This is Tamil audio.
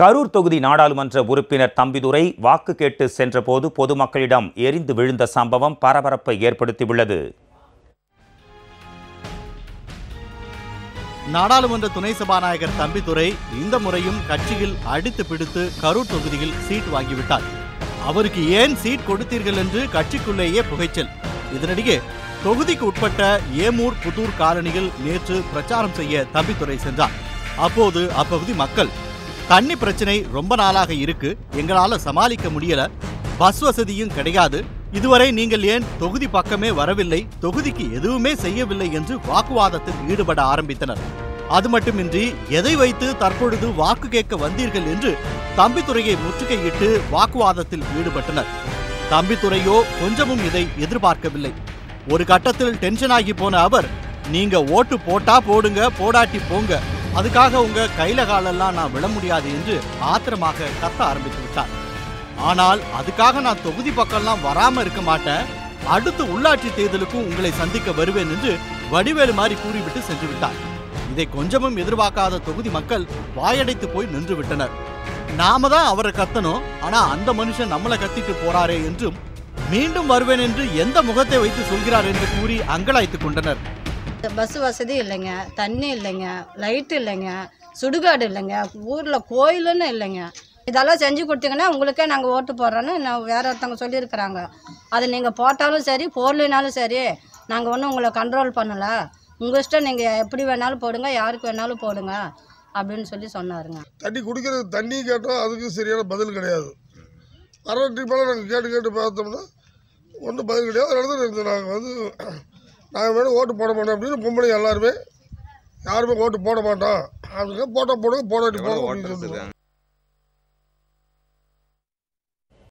கரூர் தொகுதி நாடாளுமன்ற உறுப்பினர் தம்பிதுரை வாக்கு கேட்டு சென்றபோது பொதுமக்களிடம் எரிந்து விழுந்த சம்பவம் பரபரப்பை ஏற்படுத்தியுள்ளது. நாடாளுமன்ற துணை சபாநாயகர் தம்பிதுரை இந்த முறையும் கட்சியில் அடித்து பிடித்து கரூர் தொகுதியில் சீட் வாங்கிவிட்டார். அவருக்கு ஏன் சீட் கொடுத்தீர்கள் என்று கட்சிக்குள்ளேயே புகைச்சல். இதனிடையே தொகுதிக்கு உட்பட்ட ஏமூர் புதூர் காலனியில் நேற்று பிரச்சாரம் செய்ய தம்பிதுரை சென்றார். அப்போது அப்பகுதி மக்கள் தண்ணி பிரச்சனை ரொம்ப நாளாக இருக்கு. எங்களால சமாளிக்க முடியல. பஸ் வசதியும் கிடையாது. இதுவரை நீங்கள் ஏன் தொகுதி பக்கமே வரவில்லை? தொகுதிக்கு எதுவுமே செய்யவில்லை என்று வாக்குவாதத்தில் ஈடுபட ஆரம்பித்தனர். அது மட்டுமின்றி எதை வைத்து தற்பொழுது வாக்கு கேட்க வந்தீர்கள் என்று தம்பித்துறையை முற்றுகையிட்டு வாக்குவாதத்தில் ஈடுபட்டனர். தம்பித்துறையோ கொஞ்சமும் இதை எதிர்பார்க்கவில்லை. ஒரு கட்டத்தில் டென்ஷன் ஆகி போன அவர் நீங்க ஓட்டு போட்டா போடுங்க போடாட்டி போங்க அதுக்காக உங்க கையில காலெல்லாம் நான் விட முடியாது என்று ஆத்திரமாக கத்த ஆரம்பித்து விட்டார். ஆனால் அதுக்காக நான் தொகுதி பக்கம்லாம் வராம இருக்க மாட்டேன். அடுத்த உள்ளாட்சி தேர்தலுக்கும் உங்களை சந்திக்க வருவேன் என்று வடிவேலு மாதிரி கூறிவிட்டு சென்று விட்டார். இதை கொஞ்சமும் எதிர்பார்க்காத தொகுதி மக்கள் வாயடைத்து போய் நின்று விட்டனர். நாம தான் அவரை கத்தணும். ஆனா அந்த மனுஷன் நம்மளை கத்திட்டு போறாரே என்றும் மீண்டும் வருவேன் என்று எந்த முகத்தை வைத்து சொல்கிறார் என்று கூறி அங்கலாய்த்துக் கொண்டனர். பஸ் வசதி இல்லைங்க. தண்ணி இல்லைங்க. லைட் இல்லைங்க. சுடுகாடு இல்லைங்க. ஊரில் கோயிலுன்னு இல்லைங்க. இதெல்லாம் செஞ்சு கொடுத்தீங்கன்னா உங்களுக்கே நாங்கள் ஓட்டு போடுறோன்னு நான் வேற ஒருத்தவங்க சொல்லியிருக்கிறாங்க. அது நீங்கள் போட்டாலும் சரி போடலைனாலும் சரி நாங்கள் ஒன்றும் உங்களை கண்ட்ரோல் பண்ணலை. உங்கள் இஷ்டம் நீங்கள் எப்படி வேணாலும் போடுங்க யாருக்கு வேணாலும் போடுங்க அப்படின்னு சொல்லி சொன்னாருங்க. தண்ணி குடிக்கிறது தண்ணி கேட்டோம் அதுக்கும் சரியான பதில் கிடையாது. வர மேலே நாங்கள் கேட்டு கேட்டு பார்த்தோம்னா ஒன்றும் பதில் கிடையாது. அதனால தான் நாங்கள் வந்து நாங்கள் வேணும் ஓட்டு போட மாட்டோம் அப்படின்னு பொம்பளை எல்லாருமே யாருமே ஓட்டு போட மாட்டோம். அதுக்கு போட்டால் போடுங்க போடாட்டி போடுங்க அப்படின்னு சொல்லுவோம்.